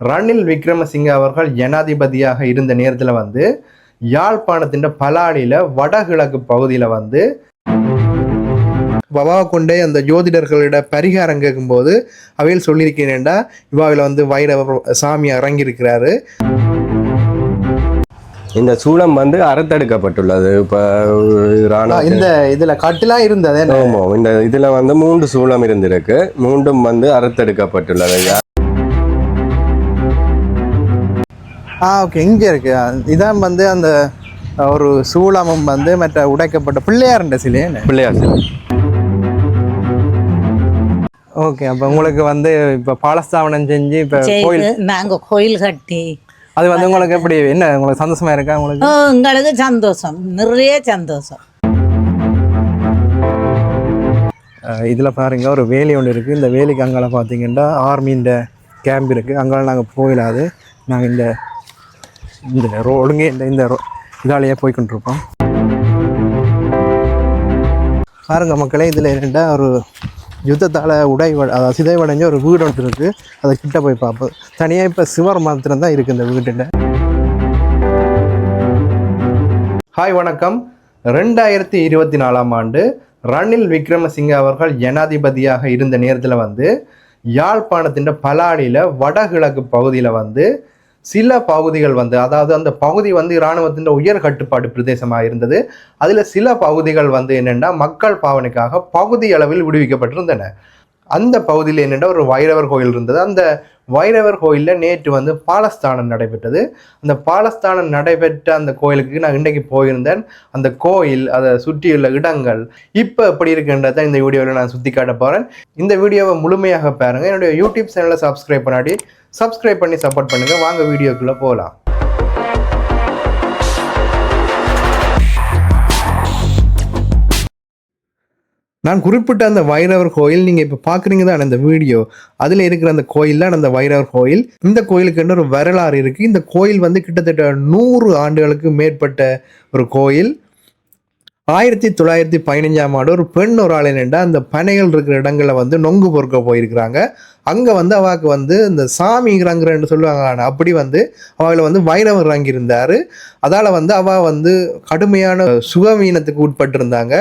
ரணில் விக்ரமசிங்க அவர்கள் ஜனாதிபதியாக இருந்த நேரத்தில் வந்து யாழ்ப்பாணத்தின் பலாலியில் வடகிழக்கு பகுதியில் வந்து பவா கொண்டே அந்த ஜோதிடர்களிட பரிகாரம் கேட்கும்போது அவையில் சொல்லியிருக்கிறேன்டா இவாவில் வந்து வைரவர் சாமி இறங்கியிருக்கிறாரு இந்த சூளம் வந்து அறுத்தெடுக்கப்பட்டுள்ளது. இப்போ இந்த இதுல கட்டுலாம் இருந்தது என்ன? ஆமா இந்த இதுல வந்து மூன்று சூளம் இருந்திருக்கு. மூன்றும் வந்து அறுத்தெடுக்கப்பட்டுள்ளது. ஆ ஓகே இங்க இருக்கு. இதான் வந்து அந்த ஒரு சூளமும் வந்து மற்ற உடைக்கப்பட்ட பிள்ளையார்ன்ற சிலை என்ன? பிள்ளையார் சிலை. ஓகே அப்ப உங்களுக்கு வந்து இப்ப பாலஸ்தாபனம் செஞ்சு இப்ப கோயில் செய்து நாங்க கோயில் கட்டி. அது வந்து உங்களுக்கு எப்படி என்ன உங்களுக்கு சந்தோஷமா இருக்கா உங்களுக்கு? ஓ, எங்களுக்கு சந்தோஷம். நிறைய சந்தோஷம். இதுல பாருங்க ஒரு வேலி ஒன்று இருக்கு. இந்த வேலிக்கு அங்கால பார்த்தீங்கன்னா ஆர்மின்ற கேம்ப் இருக்கு. அங்கால நாங்கள் போயிடாது நாங்கள் இந்த இந்த ரோடுங்க ஒழுங்கே இந்த இந்த ரோ இதாலேயே போய்க்கொண்டிருப்போம். பாருங்க மக்களே இதில் என்னென்னா ஒரு யுத்தத்தால் உடை அதாவது சிதைவடைஞ்ச ஒரு வீடு ஒன்று இருக்குது அதை கிட்ட போய் பார்ப்போம். தனியாக இப்போ சிவர் மாத்திரம் தான் இருக்குது இந்த வீட்டில் ஹாய் வணக்கம். ரெண்டாயிரத்தி இருபத்தி நாலாம் ஆண்டு ரணில் விக்ரமசிங்க அவர்கள் ஜனாதிபதியாக இருந்த நேரத்தில் வந்து யாழ்ப்பாணத்தின் பலாடியில் வடகிழக்கு பகுதியில் வந்து சில பகுதிகள் வந்து அதாவது அந்த பகுதி வந்து இராணுவத்தின் உயர் கட்டுப்பாடு பிரதேசமாக இருந்தது. அதில் சில பகுதிகள் வந்து என்னென்னா மக்கள் பாவனைக்காக பகுதி அளவில் விடுவிக்கப்பட்டிருந்தன. அந்த பகுதியில் என்னென்னா ஒரு வைரவர் கோயில் இருந்தது. அந்த வைரவர் கோயிலில் நேற்று வந்து பாலஸ்தானம் நடைபெற்றது. அந்த பாலஸ்தானம் நடைபெற்ற அந்த கோயிலுக்கு நான் இன்றைக்கு போயிருந்தேன். அந்த கோயில் அதை சுற்றியுள்ள இடங்கள் இப்போ எப்படி இருக்குன்றதை இந்த வீடியோவில் நான் சுற்றி காட்ட போகிறேன் இந்த வீடியோவை முழுமையாக பாருங்கள் என்னுடைய யூடியூப் சேனலை சப்ஸ்கிரைப் பண்ணாடி சப்ஸ்கிரைப் பண்ணி சப்போர்ட் பண்ணுங்கள் வாங்க வீடியோக்குள்ளே போகலாம் நான் குறிப்பிட்ட அந்த வைரவர் கோயில் நீங்கள் இப்போ பார்க்குறீங்க தான் இந்த வீடியோ. அதில் இருக்கிற அந்த கோயில் தான் அந்த வைரவர் கோயில். இந்த கோயிலுக்கு என்ன ஒரு வரலாறு இருக்குது இந்த கோயில் வந்து கிட்டத்தட்ட நூறு ஆண்டுகளுக்கு மேற்பட்ட ஒரு கோயில். ஆயிரத்தி தொள்ளாயிரத்தி பதினஞ்சாம் ஆண்டு ஒரு பெண் ஒரு ஆள் என்னென்னா அந்த பனைகள் இருக்கிற இடங்களில் வந்து நொங்கு பொறுக்க போயிருக்கிறாங்க. அங்கே வந்து அவாக்கு வந்து இந்த சாமி இறங்குறன்னு சொல்லுவாங்க ஆனால் அப்படி வந்து அவளை வந்து வைரவர் இறங்கியிருந்தார் அதால் வந்து அவள் வந்து கடுமையான சுகவீனத்துக்கு உட்பட்டிருந்தாங்க.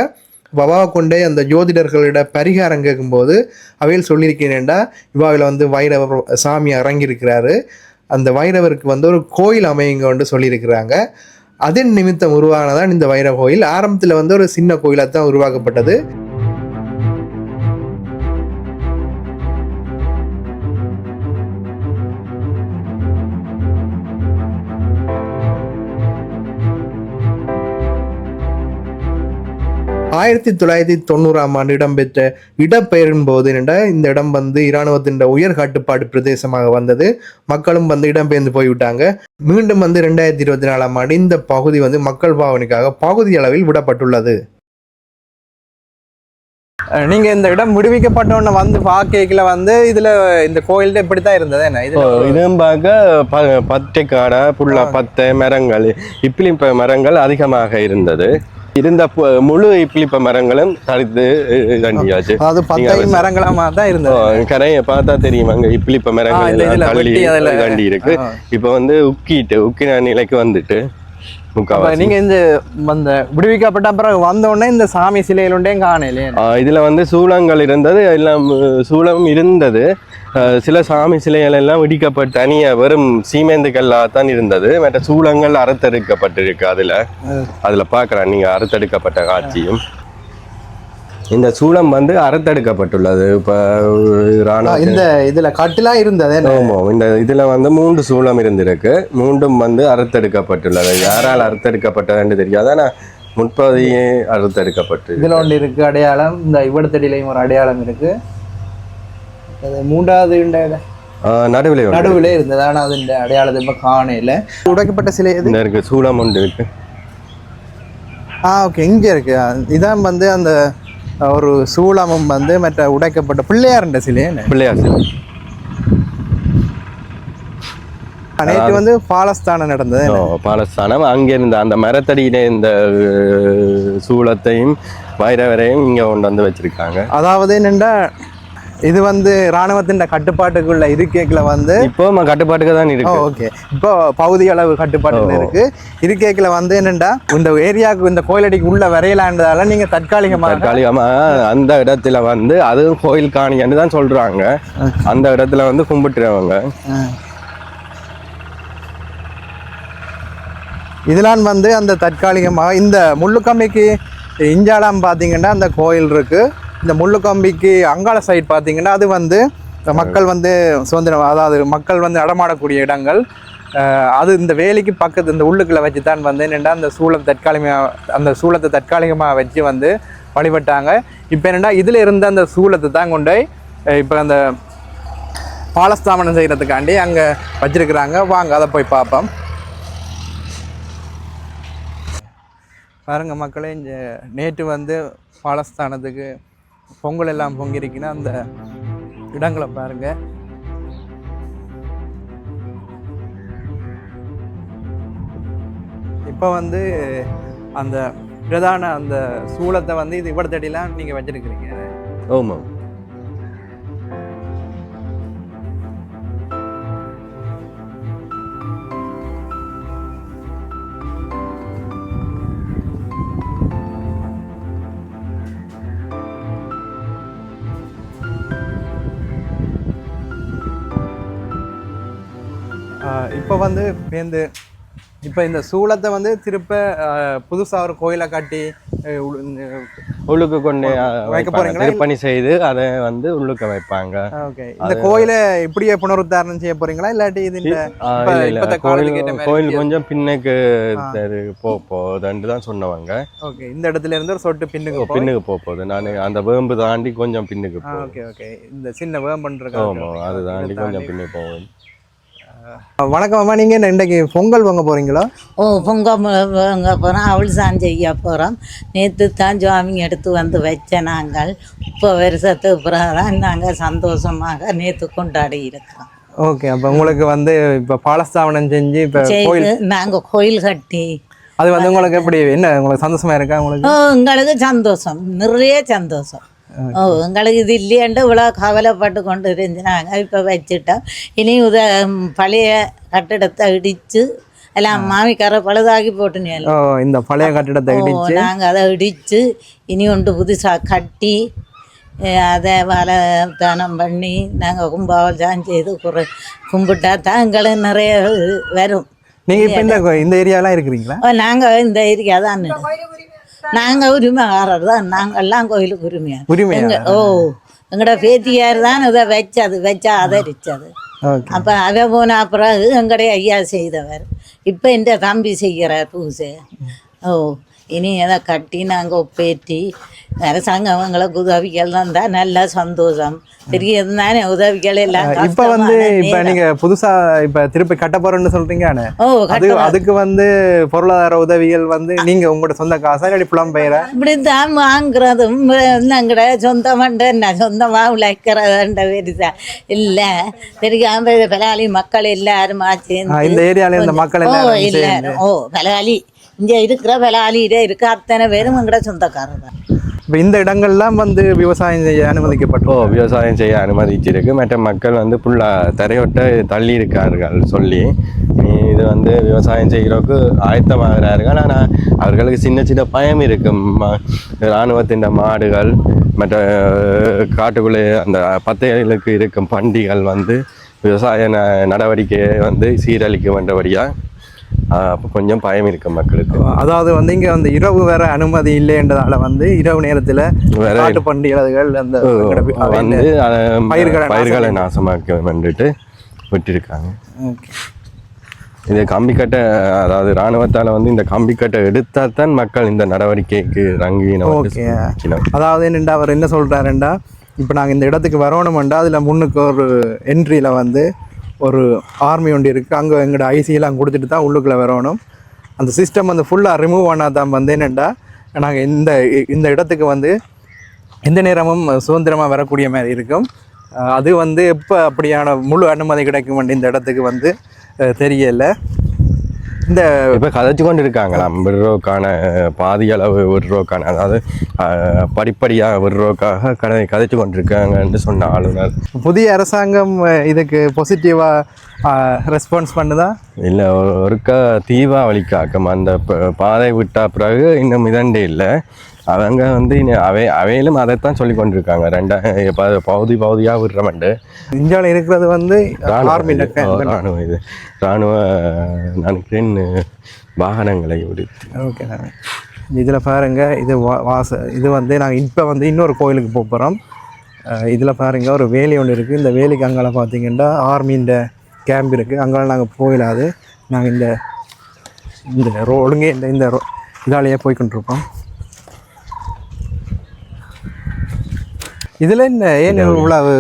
வவா கொண்டே அந்த ஜோதிடர்களிட பரிகாரம் கேட்கும்போது அவையில் சொல்லியிருக்கிறேன்டா இவாவில் வந்து வைரவர் சாமி இறங்கியிருக்கிறாரு அந்த வைரவருக்கு வந்து ஒரு கோயில் அமையுங்க வந்து சொல்லியிருக்கிறாங்க. அதன் நிமித்தம் உருவானதான் இந்த வைரவ கோயில் ஆரம்பத்தில் வந்து ஒரு சின்ன கோயிலாக தான் உருவாக்கப்பட்டது. ஆயிரத்தி தொள்ளாயிரத்தி தொண்ணூறாம் ஆண்டு இடம்பெற்ற இடப்பெயரின் போது இந்த இடம் வந்து இராணுவத்தின் உயர் கட்டுப்பாடு பிரதேசமாக வந்தது. மக்களும் வந்து இடம்பெயர்ந்து போய்விட்டாங்க. மீண்டும் வந்து ரெண்டாயிரத்தி இருபத்தி நாலாம் ஆண்டு இந்த பகுதி வந்து மக்கள் பாவனைக்காக பகுதி அளவில் விடப்பட்டுள்ளது. நீங்க இந்த இடம் விடுவிக்கப்பட்டவன வந்து பார்க்கல வந்து இதுல இந்த கோயில்கிட்ட இப்படித்தான் இருந்தது என்ன? இதுவும் பார்க்க ப- பச்சை காடை புள்ள பத்தை மரங்கள் இப்பிலிப்ப மரங்கள் அதிகமாக இருந்தது. இருந்த முழு இப்பிலிப்ப மரங்களும் தடுத்து தண்டியாச்சு. அதாவது பத்தை நீங்க மரங்களா தான் இருந்தது. கரையை பார்த்தா தெரியும். அங்க இப்பிலிப்ப ஆ, மரங்கள் தள்ளி தண்டி இருக்கு. இப்ப வந்து உக்கிட்டு உக்கின நிலைக்கு வந்துட்டு நீங்க இந்த அந்த விடுவிக்கப்பட்ட பிறகு வந்த இந்த சாமி சிலையில் உண்டே காணலையே. இதுல வந்து சூளங்கள் இருந்தது. எல்லாம் சூளம் இருந்தது. சில சாமி சிலைகள் எல்லாம் இடிக்கப்பட்டு தனியா வெறும் சீமேந்து தான் இருந்தது. மற்ற சூளங்கள் அறுத்தெடுக்கப்பட்டிருக்கு அதுல. அதுல பார்க்கலாம் நீங்க அறுத்தெடுக்கப்பட்ட காட்சியும். இந்த சூளம் வந்து அறுத்தெடுக்கப்பட்டுள்ளது. இப்ப ராணுவ இந்த இதுல கட்டுலாம் இருந்தது என்ன? ஆமா இந்த இதுல வந்து மூன்று சூளம் இருந்திருக்கு. மூன்றும் வந்து அறுத்தெடுக்கப்பட்டுள்ளது. யாரால் அறுத்தெடுக்கப்பட்டதுன்னு தெரியாது. ஆனா முற்பகுதியே அறுத்தெடுக்கப்பட்டு இதுல ஒன்று இருக்கு அடையாளம். இந்த இவ்வளத்தடியிலையும் ஒரு அடையாளம் இருக்கு. அது மூன்றாவது இந்த நடுவில் நடுவில் இருந்தது. ஆனா அது அடையாளத்தை இப்ப காணையில உடைக்கப்பட்ட சிலை எது? இருக்கு சூளம் ஒன்று இருக்கு. ஆ ஓகே. இங்க இருக்கு. இதான் வந்து அந்த ஒரு சூளமும் வந்து மற்ற உடைக்கப்பட்ட பிள்ளையார்ன்ற சிலை என்ன? பிள்ளையார் சிலை. நேற்று வந்து பாலஸ்தானம் நடந்தது பாலஸ்தானம். அங்கிருந்த அந்த மரத்தடியில இந்த சூளத்தையும் வைரவரையும் இங்க கொண்டு வந்து வச்சிருக்காங்க. அதாவது என்னென்னா இது வந்து ராணுவத்தின் கட்டுப்பாட்டுக்குள்ள இருக்கேக்கில் வந்து இப்போ கட்டுப்பாட்டுக்கு தான் இருக்கு. ஓகே இப்போ பகுதி அளவு கட்டுப்பாட்டுல. இருக்கு. இருக்கேக்கில் வந்து என்னண்டா? இந்த ஏரியாவுக்கு இந்த கோயிலடிக்கு உள்ள வரையலான்றதால நீங்க தற்காலிகமாக தற்காலிகமா அந்த இடத்துல வந்து அதுவும் கோயில் காணின்னு தான் சொல்றாங்க. அந்த இடத்துல வந்து கும்பிட்டுறவங்க. இதெல்லாம் வந்து அந்த தற்காலிகமாக இந்த முள்ளுக்கம்பிக்கு இஞ்சாலம் பார்த்தீங்கன்னா அந்த கோயில் இருக்கு. இந்த முள்ளுக்கம்பிக்கு அங்காள சைட் பார்த்தீங்கன்னா அது வந்து மக்கள் வந்து சுதந்திரம் அதாவது மக்கள் வந்து நடமாடக்கூடிய இடங்கள். அது இந்த வேலைக்கு பக்கத்து இந்த உள்ளுக்குள்ளே வச்சு தான் வந்து என்னென்னா அந்த சூளம் தற்காலிகமாக அந்த சூளத்தை தற்காலிகமாக வச்சு வந்து வழிபட்டாங்க. இப்போ என்னென்னா இதில் இருந்த அந்த சூளத்தை தான் கொண்டு போய் இப்போ அந்த பாலஸ்தாபனம் செய்கிறதுக்காண்டி அங்கே வச்சிருக்கிறாங்க. வாங்க அதை போய் பார்ப்போம். பாருங்க மக்களே இங்கே நேற்று வந்து பாலஸ்தானத்துக்கு பொங்கல் எல்லாம் பொங்கிருக்குன்னா அந்த இடங்களை பாருங்க. இப்போ வந்து அந்த பிரதான அந்த சூளத்தை வந்து இது இவ்வளத்தடிலாம் நீங்கள் வச்சுருக்கிறீங்க. ஆமா இப்போ வந்து இந்த இப்போ இந்த சூளத்தை வந்து திருப்ப புதுசாக ஒரு கோயிலை கட்டி உள்ளுக்கு கொண்டு வைக்க. போறீங்களா? திருப்பணி செய்து அதை வந்து உள்ளுக்க வைப்பாங்க. ஓகே. இந்த கோயிலை இப்படியே புனருத்தாரணம் செய்ய போறீங்களா? இல்லாட்டி இது இந்த கோயில். கொஞ்சம் பின்னுக்கு போ போகுதுன்னு தான் சொன்னவங்க. ஓகே. இந்த இடத்துல இருந்து ஒரு சொட்டு பின்னுக்கு பின்னுக்கு போக போகுது நான் அந்த வேம்பு தாண்டி கொஞ்சம் பின்னுக்கு ஓகே ஓகே. இந்த சின்ன வேம் பண்றது ஆமா அது தாண்டி கொஞ்சம் பின்னுக்கு போகும் வணக்கம் அம்மா நீங்க என்ன இன்றைக்கு பொங்கல் பொங்க போறீங்களா? ஓ பொங்க பொங்க போகிறோம் அவள் சான் செய்ய போகிறோம் நேற்று தான் சுவாமி எடுத்து வந்து வச்ச நாங்கள். இப்போ வருஷத்துக்கு பிறகு தான் நாங்கள் சந்தோஷமாக நேற்று கொண்டாடி இருக்கிறோம். ஓகே அப்ப உங்களுக்கு வந்து இப்ப பாலஸ்தாபனம் செஞ்சு இப்ப கோயில் நாங்கள் கோயில் கட்டி அது வந்து உங்களுக்கு எப்படி என்ன உங்களுக்கு சந்தோஷமா இருக்கா உங்களுக்கு? ஓ எங்களுக்கு சந்தோஷம். நிறைய சந்தோஷம். ஓ எங்களுக்கு இது இல்லையாண்டு இவ்வளோ கவலைப்பட்டு கொண்டு இருந்துனாங்க இப்போ வச்சுட்டோம் இனி உத பழைய கட்டிடத்தை இடித்து எல்லாம் மாமிக்கார பழுதாகி போட்டுனே இந்த பழைய கட்டிடத்தை இடிச்சு நாங்கள் அதை இடித்து இனி ஒன்று புதுசாக கட்டி அதை வலை தானம் பண்ணி நாங்கள் கும்பாவஜான் செய்து குறை கும்பிட்டா தான் எங்களுக்கு நிறைய வரும் நீங்க இப்ப இந்த இந்த ஏரியாலாம் இருக்கிறீங்களா நாங்கள் இந்த ஏரியா தான் நாங்கள் உரிமைக்காரர் தான் நாங்கள்லாம் கோயிலுக்கு உரிமையார் உரிமையா எங்க ஓ எங்களோட பேத்தியார் தான் இதை வச்சது வச்சா ஆதரிச்சது. ஓகே. அப்போ அவ போன பிறகு எங்களுடைய ஐயா செய்தவர். இப்போ இந்த தம்பி செய்கிறார் பூசை. ஓ இனி அதை கட்டி நாங்கள் ஒப்பேற்றி அரசாங்கம் எங்களுக்கு உதவிகள் தான் நல்ல சந்தோஷம் தெரியாது தானே உதவிகள் எல்லாம் இப்ப வந்து இப்ப நேரம். நீங்க புதுசா இப்ப திருப்பி கட்ட போறேன்னு சொல்றீங்க ஓ அது அதுக்கு வந்து பொருளாதார உதவிகள் வந்து நீங்க உங்களோட சொந்த காசா இல்லாட்டி புலம்பெயரா இப்படித்தான் வாங்குறதும் எங்கட சொந்தமண்ட என்ன சொந்தமாக உழைக்கிறதுன்ற பெருசா இல்லை தெரியாம பலாலி மக்கள் எல்லாரும் ஆ, சேர்ந்து இந்த ஏரியால இந்த மக்கள் ஓ. எல்லாரும் ஓ பலாலி இங்க இருக்கிற பலாலியில இருக்க அத்தனை பேரும் எங்கட சொந்தக்காரர் தான். இப்ப இந்த இடங்கள்லாம் வந்து விவசாயம் செய்ய ஓ அனுமதிக்கப்பட்டோம் விவசாயம் செய்ய அனுமதிச்சிருக்கு. மற்ற மக்கள் வந்து ஃபுல்லாக தரையொட்ட தள்ளி இருக்கார்கள் சொல்லி. இது வந்து விவசாயம் செய்கிறதுக்கு ஆயத்தமாகிறார்கள். ஆனால் அவர்களுக்கு சின்ன சின்ன பயம் இருக்கும். ம- இராணுவத்தின் மாடுகள் மற்ற காட்டுக்குள்ளே அந்த பத்தைகளுக்கு இருக்கும் பண்டிகள் வந்து விவசாய ந நடவடிக்கையை வந்து சீரழிக்க வேண்டபடியாக அப்போ கொஞ்சம் பயம் இருக்கு மக்களுக்கு அதாவது வந்து இங்க வந்து இரவு வேற அனுமதி இல்லைன்றதால வந்து இரவு நேரத்துல வேற காட்டு பண்டிகைகள் அந்த வந்து பயிர்களை பயிர்களை நாசமாக்க வேண்டிட்டு விட்டிருக்காங்க. இது கம்பிக்கட்டை அதாவது இராணுவத்தால் வந்து இந்த கம்பிக்கட்டை எடுத்தால் தான் மக்கள் இந்த நடவடிக்கைக்கு ரங்கின. அதாவது என்னண்டா அவர் என்ன சொல்றாருண்டா இப்போ நாங்கள் இந்த இடத்துக்கு வரணுமெண்டா அதில் முன்னுக்கு ஒரு என்ட்ரியில் வந்து ஒரு ஆர்மி ஒன்று இருக்குது அங்கே எங்களோட ஐசியெல்லாம் கொடுத்துட்டு தான் உள்ளுக்குள்ளே வரணும். அந்த சிஸ்டம் வந்து ஃபுல்லாக ரிமூவ் ஆனால் தான் வந்து என்னென்னா நாங்கள் இந்த இந்த இடத்துக்கு வந்து எந்த நேரமும் சுதந்திரமாக வரக்கூடிய மாதிரி இருக்கும். அது வந்து எப்போ அப்படியான முழு அனுமதி கிடைக்கும் இந்த இடத்துக்கு வந்து தெரியலை. இந்த இப்போ கதைச்சு கொண்டு இருக்காங்களாம் விடுறோக்கான பாதி அளவு விடுறோக்கான அதாவது அஹ், படிப்படியா விடுறோக்காக கதை கதைச்சு கொண்டு இருக்காங்கன்னு சொன்ன ஆளுநர். புதிய அரசாங்கம் இதுக்கு பாசிட்டிவாக ரெஸ்பான்ஸ் பண்ணுதா? இல்லை ஒருக்கா தீபாவளிக்காக்கம் அந்த பாதை விட்டா பிறகு இன்னும் இதண்டே இல்லை. அவங்க வந்து அவை அவையிலும் அதைத்தான் சொல்லி கொண்டிருக்காங்க ரெண்டா ப- பகுதி பகுதியாக விடுறமண்டு. இந்தியாவில் இருக்கிறது வந்து ஆர்மி ராணுவ ராணுவ இது. ராணுவ நினைக்கிறேன் வாகனங்களை விடுத்து ஓகே இதில் பாருங்க இது வா- வாச இது வந்து நாங்கள் இப்போ வந்து இன்னொரு கோயிலுக்கு போக போகிறோம் இதில் பாருங்க ஒரு வேலி ஒன்று இருக்குது இந்த வேலிக்கு அங்கால பார்த்தீங்கன்னா ஆர்மின்ற கேம்ப் இருக்குது அங்கால நாங்கள் போயிடாது நாங்கள் இந்த இந்த ரோ ஒழுங்கே இந்த இந்த ரோ இதாலேயே போய்க்கொண்டிருப்போம் இதில் என்ன? ஏன் இவ்வளவு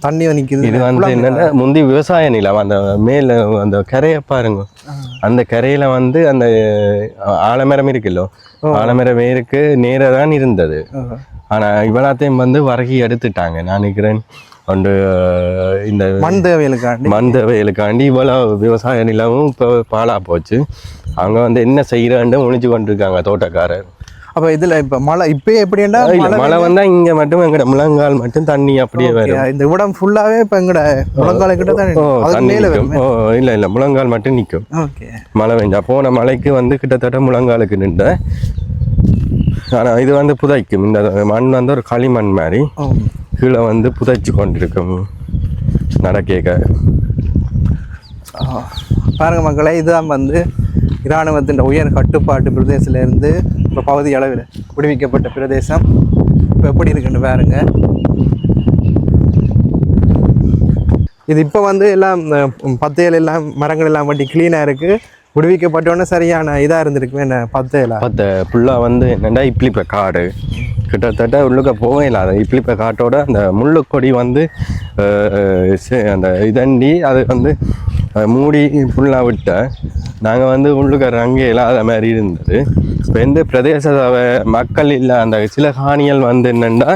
தண்ணி நிற்கிது இது வந்து என்னன்னா முந்தி விவசாய நிலம் அந்த மேல அந்த கரையை பாருங்க. அந்த கரையில வந்து அந்த ஆலமரம் இருக்குல்லோ? ஆலமரம் வேருக்கு நேராக தான் இருந்தது. ஆனா இவ்வளத்தையும் வந்து வரகி எடுத்துட்டாங்க. நான் நினைக்கிறேன் அஹ், இந்த மண் தேவைகளுக்காண்டி. மந்த வயலுக்காண்டி இவ்வளவு விவசாய நிலமும் இப்போ பாழா போச்சு. அவங்க வந்து என்ன செய்யறான்னு முடிச்சு கொண்டிருக்காங்க தோட்டக்காரர். அப்போ இதில் இப்போ மழை இப்போயே எப்படின்னா மழை வந்தா இங்க மட்டும் எங்கட முழங்கால் மட்டும் தண்ணி அப்படியே வரும். இந்த இடம் ஃபுல்லாகவே இப்போ எங்கட முழங்கால கிட்ட தான்? இல்ல இல்ல முழங்கால் மட்டும் நிக்கும். ஓகே. மழை பெஞ்சா போன மழைக்கு வந்து கிட்டத்தட்ட முழங்காலுக்கு நின்ற. ஆனா இது வந்து புதைக்கும். இந்த மண் வந்து ஒரு களிமண் மாதிரி கீழே வந்து புதைச்சு கொண்டிருக்கும். நடக்கேக்க. பாருங்க மக்களே இதுதான் வந்து இராணுவத்தின் உயர் கட்டுப்பாட்டு பிரதேசத்துல இருந்து இப்போ பகுதி அளவில் விடுவிக்கப்பட்ட பிரதேசம். இப்போ எப்படி இருக்குன்னு பாருங்க. இது இப்போ வந்து எல்லாம் பத்தையில் எல்லாம் மரங்கள் எல்லாம் வண்டி க்ளீனாக இருக்குது விடுவிக்கப்பட்டோன்னே சரியான இதாக இருந்திருக்குமே என்ன பத்தையில பார்த்த ஃபுல்லாக வந்து என்னடா இப்ளிப்ப காடு? கிட்டத்தட்ட உள்ளுக்க போகவே இல்லாத இப்ளிப்ப காட்டோட அந்த முள்ளுக்கொடி வந்து சே- அந்த இதண்டி அது வந்து மூடி ஃபுல்லாக விட்ட. நாங்கள் வந்து உள்ளுக்க ரங்க இல்லாத மாதிரி இருந்தது. இப்போ எந்த பிரதேச மக்கள் இல்லை அந்த சில காணிகள் வந்து என்னென்னா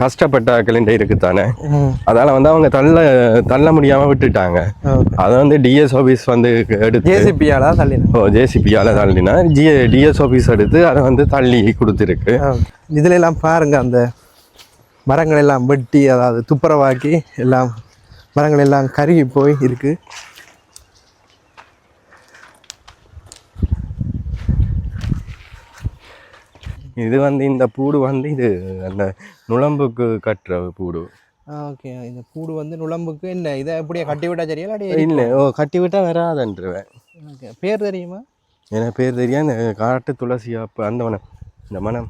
கஷ்டப்பட்டாக்களின் இருக்குத்தானே அதால வந்து அவங்க தள்ள தள்ள முடியாமல் விட்டுட்டாங்க. அதை வந்து டிஎஸ் ஆஃபீஸ் வந்து எடுத்து ஜேசிபியால தள்ளினேன் ஓ ஜேசிபியால் தள்ளினா ஜி டிஎஸ் ஆஃபீஸ் எடுத்து அதை வந்து தள்ளி கொடுத்துருக்கு. இதுல எல்லாம் பாருங்க அந்த மரங்கள் எல்லாம் வெட்டி அதாவது துப்புரவாக்கி எல்லாம் மரங்கள் எல்லாம் கருகி போய் இருக்கு. இது வந்து இந்த பூடு வந்து இது அந்த நுழம்புக்கு கட்டுற பூடு. ஓகே. இந்த கூடு வந்து நுழம்புக்கு என்ன? இதை எப்படியே கட்டி விட்டா சரியா? இல்லை. ஓ கட்டி விட்டா வராதன்றுவேன். ஓகே. பேர் தெரியுமா? எனக்கு பேர் தெரியும் இந்த காட்டு துளசி அப்போ அந்த மனம் இந்த மனம்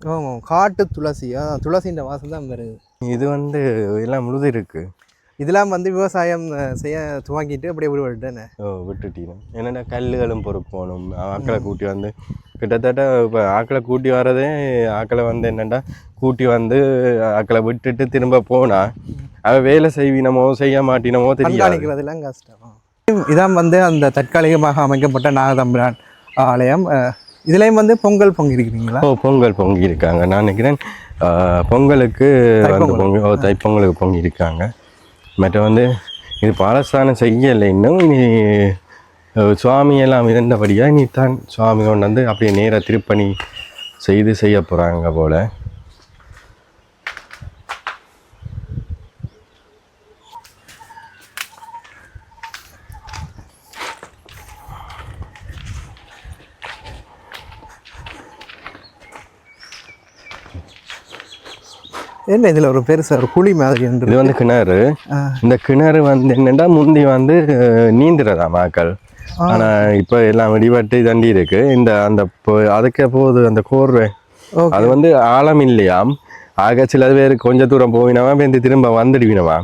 ஆமாம். காட்டு துளசி. ஆ துளசின்ற வாசம் தான் வருது. இது வந்து எல்லாம் முழுது இருக்கு. இதெல்லாம் வந்து விவசாயம் செய்ய துவங்கிட்டு அப்படியே விடுபட்டுன்னு ஓ விட்டுட்டீங்க. என்னடா கல்லுகளும் பொறுக்கணும் ஆக்களை கூட்டி வந்து கிட்டத்தட்ட இப்போ ஆக்களை கூட்டி வர்றதே ஆக்களை வந்து என்னடா கூட்டி வந்து ஆக்களை விட்டுட்டு திரும்ப போனா அவ வேலை செய்வினமோ செய்ய மாட்டினமோ தெரியாது. கஷ்டம். இதான் வந்து அந்த தற்காலிகமாக அமைக்கப்பட்ட நாகதம்பிரான் ஆலயம். இதுலயும் வந்து பொங்கல் பொங்கிருக்கிறீங்களா ஓ பொங்கல் பொங்கி இருக்காங்க நான் நினைக்கிறேன் பொங்கலுக்கு வந்து பொங்கி ஓ தைப்பொங்கலுக்கு பொங்கி இருக்காங்க மற்ற வந்து இது பாலஸ்தானம் செய்யலை. இன்னும் இனி அஹ், சுவாமி எல்லாம் இருந்தபடியாக நீ தான் சுவாமி கொண்டு வந்து அப்படியே நேராக திருப்பணி செய்து செய்ய போகிறாங்க போல். என்ன இதுல ஒரு பெருசா ஒரு குழி மாதிரி இது வந்து கிணறு. இந்த கிணறு வந்து என்னன்னா முந்தி வந்து நீந்துறதா மக்கள். ஆனா இப்போ எல்லாம் வெடிபட்டு தண்டி இருக்கு. இந்த அந்த அதுக்கே போகுது அந்த கோர்வை. அது வந்து ஆழம் இல்லையாம். ஆக சில பேர் கொஞ்ச தூரம் போவினவா வந்து திரும்ப வந்துடுவினவா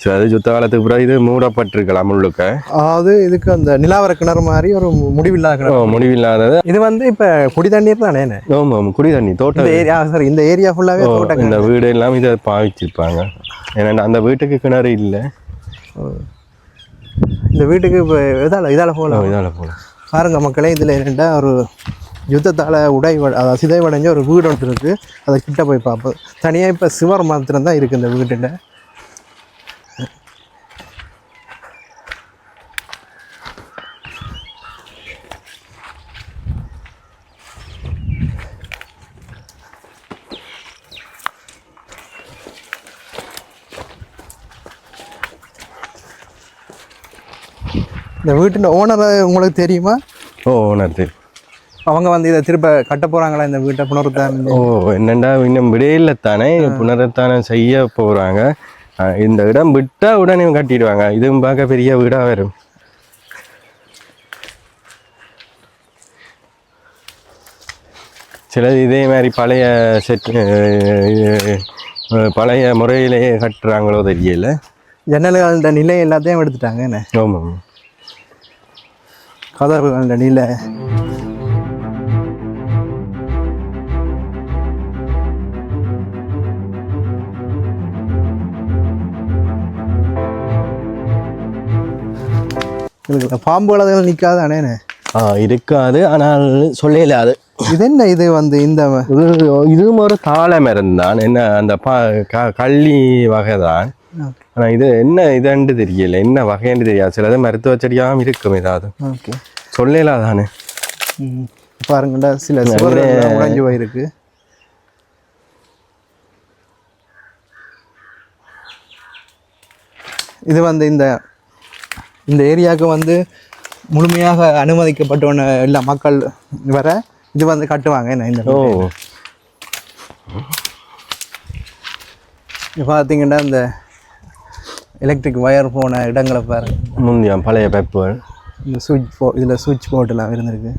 சரி அது சுத்த காலத்துக்கு பிறகு இது மூடப்பட்டிருக்கலாம் முழுக்க அதாவது இதுக்கு அந்த நிலாவர கிணறு மாதிரி ஒரு முடிவில்லாத கிணறு. முடிவில்லாதது. இது வந்து இப்ப குடி தண்ணீர் தானே என்ன? ஆமாம் குடி தண்ணி தோட்டம் ஏரியா சாரி இந்த ஏரியா ஃபுல்லாவே ஓ, தோட்ட இந்த வீடு எல்லாம் இதை பாவிச்சிருப்பாங்க. ஏன்னா அந்த வீட்டுக்கு கிணறு இல்லை. இந்த வீட்டுக்கு இப்போ இதால இதால போகலாம். இதால போல பாருங்க மக்களே இதில் என்னென்னா ஒரு யுத்தத்தால் உடை அதாவது சிதைவடைஞ்ச ஒரு வீடு ஒன்று இருக்குது அதை கிட்ட போய் பார்ப்போம் தனியாக இப்போ சிவர் மாத்திரம் தான் இருக்குது இந்த வீட்டில் இந்த வீட்டின் ஓனரை உங்களுக்கு தெரியுமா? ஓ ஓனர் தெரியும். அவங்க வந்து இதை திரும்ப கட்ட போகிறாங்களா இந்த வீட்டை புனருத்தான் ஓ என்னண்டா இன்னும் விடையில தானே. புனருத்தானம் செய்ய போறாங்க. இந்த இடம் விட்டா உடனே கட்டிடுவாங்க. இதுவும் பார்க்க பெரிய வீடா வரும். சிலது இதே மாதிரி பழைய செட் பழைய முறையிலேயே கட்டுறாங்களோ தெரியல. ஜன்னல்கள நிலை எல்லாத்தையும் எடுத்துட்டாங்க என்ன? ஆமாம். கதவுகள நிலை. இதுல பாம்புகள் அதெல்லாம் நிற்காதானே ஆ இருக்காது. ஆனால் சொல்லல அது. இது என்ன இது வந்து இந்த இது இதுவும் ஒரு தாழ மரம் தான். என்ன அந்த பா க- கள்ளி வகை தான். ஆனால் இது என்ன இதுன்னு தெரியல. என்ன வகைன்னு தெரியாது. சிலது மருத்துவ செடியாகவும் இருக்கும் ஏதாவது. ஓகே. சொல்லலாம் தானே. பாருங்கடா சில உடைஞ்சு போயிருக்கு. இது வந்து இந்த இந்த ஏரியாவுக்கு வந்து முழுமையாக அனுமதிக்கப்பட்டவன எல்லா மக்கள் வர இது வந்து கட்டுவாங்க. என்ன இந்த பார்த்தீங்கன்னா இந்த எலக்ட்ரிக் ஒயர் போன இடங்களை பாருங்க முந்தியா பழைய பெப்புகள் இந்த சுவிட்ச் போ இதில் சுவிட்ச் போர்டெல்லாம் இருந்திருக்கு.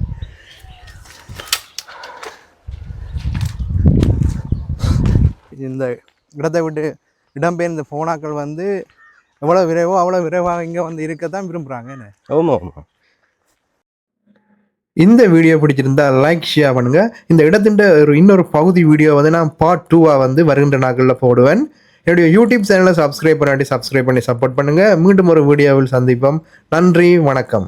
இந்த இடத்தை விட்டு இடம்பெயர்ந்த போனாக்கள் வந்து எவ்வளோ விரைவோ அவ்வளோ விரைவாக இங்கே வந்து இருக்க தான் விரும்புகிறாங்க என்ன? ஆமாம் ஆமாம் இந்த வீடியோ பிடிச்சிருந்தா லைக் ஷேர் பண்ணுங்க. இந்த இடத்தின் ஒரு இன்னொரு பகுதி வீடியோ வந்து நான் பார்ட் டூவாக வந்து வருகின்ற நாட்களில் போடுவேன். என்னுடைய யூடியூப் சேனலை சப்ஸ்கிரைப் பண்ணாட்டி சப்ஸ்கிரைப் பண்ணி சப்போர்ட் பண்ணுங்க. மீண்டும் ஒரு வீடியோவில் சந்திப்போம். நன்றி வணக்கம்.